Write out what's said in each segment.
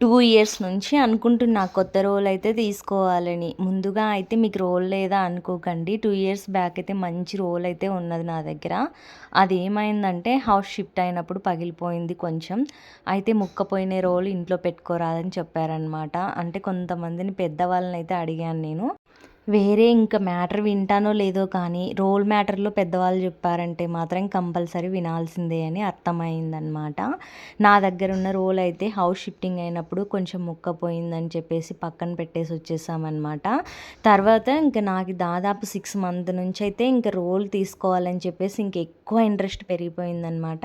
Two years నుంచి అనుకుంటున్నా కొత్త రోల్ అయితే తీసుకోవాలని. ముందుగా అయితే మీకు రోల్ లేదా అనుకోకండి. టూ ఇయర్స్ బ్యాక్ అయితే మంచి రోల్ అయితే ఉన్నది నా దగ్గర. అది ఏమైందంటే హౌస్ షిఫ్ట్ అయినప్పుడు పగిలిపోయింది కొంచెం. అయితే ముక్కపోయిన రోల్ ఇంట్లో పెట్టుకోరాదని చెప్పారనమాట అంటే కొంతమందిని పెద్దవాళ్ళని అయితే అడిగాను నేను. వేరే ఇంకా మ్యాటర్ వింటానో లేదో కానీ రోల్ మ్యాటర్లో పెద్దవాళ్ళు చెప్పారంటే మాత్రం కంపల్సరీ వినాల్సిందే అని అర్థమైందనమాట నా దగ్గర ఉన్న రోల్ అయితే హౌస్ షిఫ్టింగ్ అయినప్పుడు కొంచెం ముక్కపోయిందని చెప్పేసి పక్కన పెట్టేసి వచ్చేసామన్నమాట. తర్వాత ఇంకా నాకు దాదాపు సిక్స్ మంత్ నుంచి అయితే ఇంకా రోల్ తీసుకోవాలని చెప్పేసి ఇంక ఎక్కువ ఇంట్రెస్ట్ పెరిగిపోయిందనమాట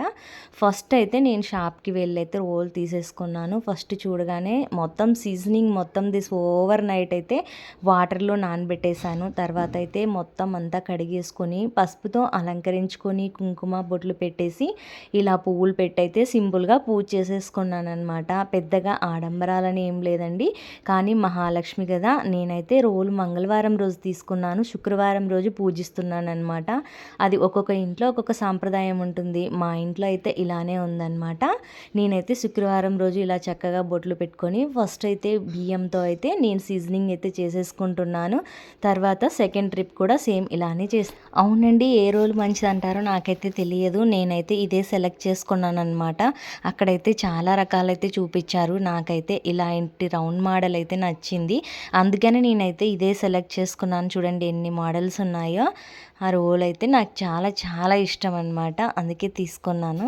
ఫస్ట్ అయితే నేను షాప్కి వెళ్ళి అయితే రోల్ తీసేసుకున్నాను. ఫస్ట్ చూడగానే మొత్తం సీజనింగ్ మొత్తం దిస్ ఓవర్ నైట్ అయితే వాటర్లో నానబెట్టి పెట్టేశాను. తర్వాత అయితే మొత్తం అంతా కడిగేసుకొని పసుపుతో అలంకరించుకొని కుంకుమ బొట్లు పెట్టేసి ఇలా పువ్వులు పెట్టయితే సింపుల్గా పూజ చేసేసుకున్నాను అనమాట పెద్దగా ఆడంబరాలని ఏం లేదండి. కానీ మహాలక్ష్మి కదా నేనైతే రోజు మంగళవారం రోజు తీసుకున్నాను. శుక్రవారం రోజు పూజిస్తున్నాను అనమాట అది ఒక్కొక్క ఇంట్లో ఒక్కొక్క సాంప్రదాయం ఉంటుంది. మా ఇంట్లో అయితే ఇలానే ఉందన్నమాట. నేనైతే శుక్రవారం రోజు ఇలా చక్కగా బొట్లు పెట్టుకొని ఫస్ట్ అయితే బియ్యంతో అయితే నేను సీజనింగ్ అయితే చేసేసుకుంటున్నాను. తర్వాత సెకండ్ ట్రిప్ కూడా సేమ్ ఇలానే చేసి అవునండి ఏ రోల్ మంచిది అంటారో నాకైతే తెలియదు. నేనైతే ఇదే సెలెక్ట్ చేసుకున్నాను అనమాట అక్కడైతే చాలా రకాలైతే చూపించారు. నాకైతే ఇలాంటి రౌండ్ మోడల్ అయితే నచ్చింది. అందుకనే నేనైతే ఇదే సెలెక్ట్ చేసుకున్నాను. చూడండి ఎన్ని మోడల్స్ ఉన్నాయో. ఆ రోల్ అయితే నాకు చాలా చాలా ఇష్టం అనమాట అందుకే తీసుకున్నాను.